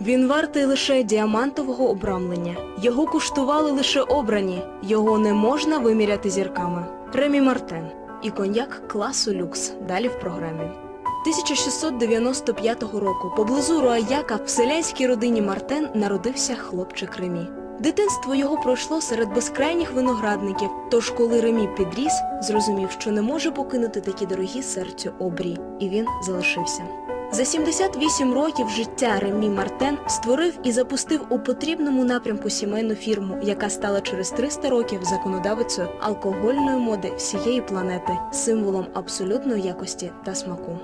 Він вартий лише діамантового обрамлення. Його куштували лише обрані, його не можна виміряти зірками. Ремі Мартен і коньяк класу люкс. Далі в програмі. 1695 року поблизу Руаяка в селянській родині Мартен народився хлопчик Ремі. Дитинство його пройшло серед безкрайніх виноградників. Тож, коли Ремі підріс, зрозумів, що не може покинути такі дорогі серцю обрії, і він залишився. За 78 років життя Ремі Мартен створив і запустив у потрібному напрямку сімейну фірму, яка стала через 300 років законодавицею алкогольної моди всієї планети, символом абсолютної якості та смаку.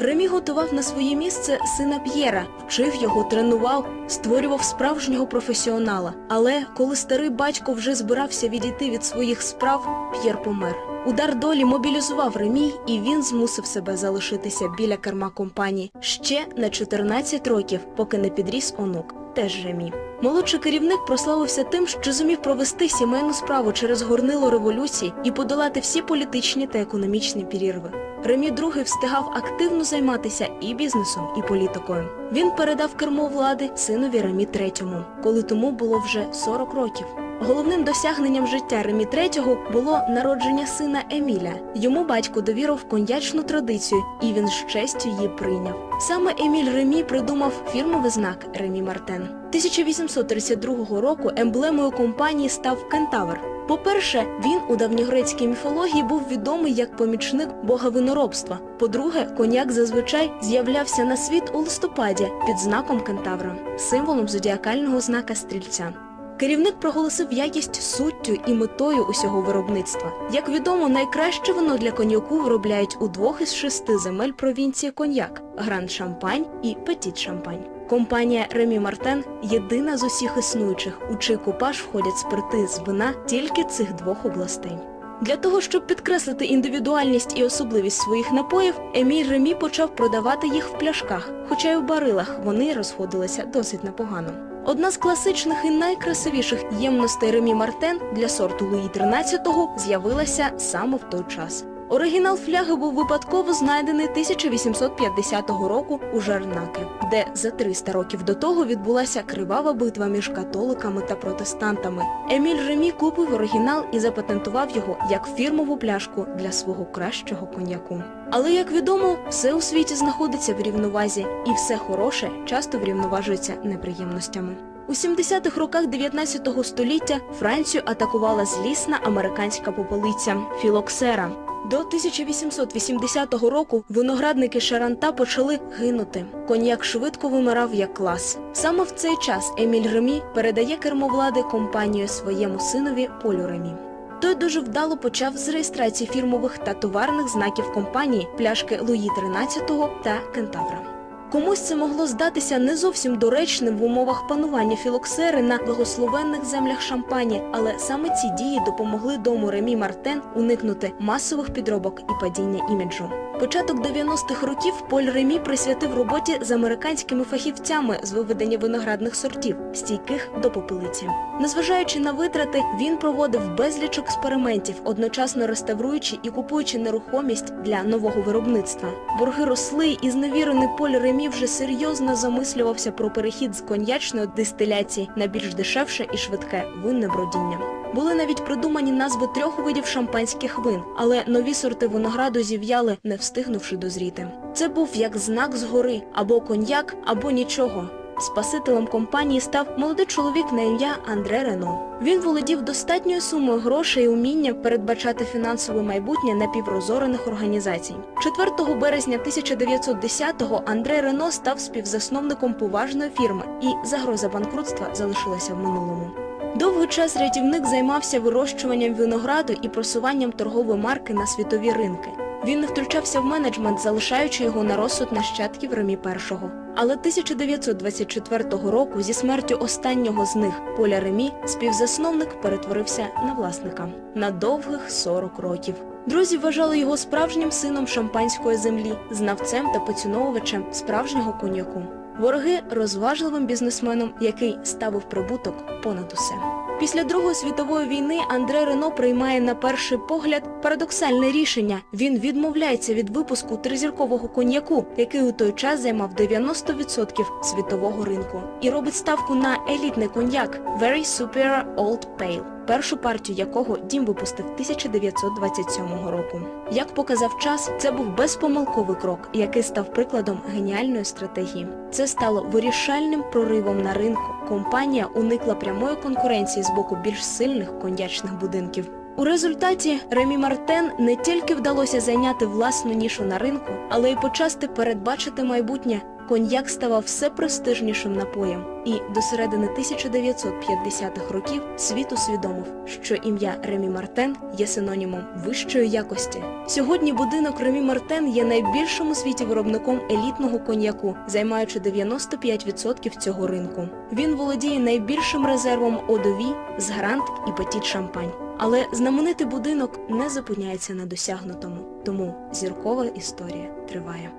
Ремі готував на своє місце сина П'єра, вчив його, тренував, створював справжнього професіонала. Але коли старий батько вже збирався відійти від своїх справ, П'єр помер. Удар долі мобілізував Ремі, і він змусив себе залишитися біля керма компанії ще на 14 років, поки не підріс онук. Теж Ремі. Молодший керівник прославився тим, що зумів провести сімейну справу через горнило революції і подолати всі політичні та економічні перерви. Ремі II встигав активно займатися і бізнесом, і політикою. Він передав кермо влади синові Ремі III, коли тому було вже 40 років. Головним досягненням життя Ремі III було народження сина Еміля. Йому батько довірив коньячну традицію, і він з честю її прийняв. Саме Еміль Ремі придумав фірмовий знак Ремі Мартен. 1832 року емблемою компанії став кентавр. По-перше, він у давньогрецькій міфології був відомий як помічник бога виноробства. По-друге, коньяк зазвичай з'являвся на світ у листопаді під знаком кентавра, символом зодіакального знака стрільця. Керівник проголосив якість суттю і метою усього виробництва. Як відомо, найкраще вино для коньяку виробляють у двох із шести земель провінції коньяк Гранд Шампань і Петіт Шампань. Компанія Ремі Мартен єдина з усіх існуючих, у чий купаж входять спирти з вина тільки цих двох областей. Для того, щоб підкреслити індивідуальність і особливість своїх напоїв, Еміль Ремі почав продавати їх в пляшках, хоча й у барилах вони розходилися досить непогано. Одна з класичних і найкрасивіших ємностей Ремі Мартен для сорту Луї XIII з'явилася саме в той час. Оригінал фляги був випадково знайдений 1850 року у Жарнаке, де за 300 років до того відбулася кривава битва між католиками та протестантами. Еміль Ремі купив оригінал і запатентував його як фірмову пляшку для свого кращого коньяку. Але як відомо, все у світі знаходиться в рівновазі, і все хороше часто врівноважується неприємностями. У 70-х роках 19 століття Францію атакувала злісна американська попелиця філоксера. До 1880 року виноградники Шаранта почали гинути. Коньяк швидко вимирав як клас. Саме в цей час Еміль Ремі передає кермо влади компанію своєму синові Полю Ремі. Той дуже вдало почав з реєстрації фірмових та товарних знаків компанії пляшки Луї XIII та Кентавра. Комусь це могло здатися не зовсім доречним в умовах панування філоксери на благословенних землях Шампані, але саме ці дії допомогли дому Ремі Мартен уникнути масових підробок і падіння іміджу. Початок 90-х років Поль Ремі присвятив роботі з американськими фахівцями з виведення виноградних сортів, стійких до попелиці. Незважаючи на витрати, він проводив безліч експериментів, одночасно реставруючи і купуючи нерухомість для нового виробництва. Борги росли, і зневірений Поль Ремі вже серйозно замислювався про перехід з коньячної дистиляції на більш дешевше і швидке винне бродіння. Були навіть придумані назви трьох видів шампанських вин, але нові сорти винограду зів'яли, не встигнувши дозріти. Це був як знак згори або коньяк, або нічого. Спасителем компанії став молодий чоловік на ім'я Андре Рено. Він володів достатньою сумою грошей і уміння передбачати фінансове майбутнє напіврозорених організацій. 4 березня 1910-го Андре Рено став співзасновником поважної фірми, і загроза банкрутства залишилася в минулому. Довгий час рятівник займався вирощуванням винограду і просуванням торгової марки на світові ринки. Він не втручався в менеджмент, залишаючи його на розсуд нащадків Ремі І. Але 1924 року зі смертю останнього з них, Поля Ремі, співзасновник перетворився на власника на довгих 40 років. Друзі вважали його справжнім сином шампанської землі, знавцем та поціновувачем справжнього коньяку. Вороги розважливим бізнесменом, який ставив прибуток понад усе. Після Другої світової війни Андре Рено приймає на перший погляд парадоксальне рішення. Він відмовляється від випуску тризіркового коньяку, який у той час займав 90% світового ринку, і робить ставку на елітний коньяк Very Superior Old Pale, першу партію якого дім випустив 1927 року. Як показав час, це був безпомилковий крок, який став прикладом геніальної стратегії. Це стало вирішальним проривом на ринку. Компанія уникла прямої конкуренції з боку більш сильних кондячних будинків. У результаті Ремі Мартен не тільки вдалося зайняти власну нішу на ринку, але й почасти передбачити майбутнє. Коньяк ставав все престижнішим напоєм, і до середини 1950-х років світ усвідомив, що ім'я Ремі Мартен є синонімом вищої якості. Сьогодні будинок Ремі Мартен є найбільшим у світі виробником елітного коньяку, займаючи 95% цього ринку. Він володіє найбільшим резервом одові з грант і петіт шампань. Але знаменитий будинок не зупиняється на досягнутому, тому зіркова історія триває.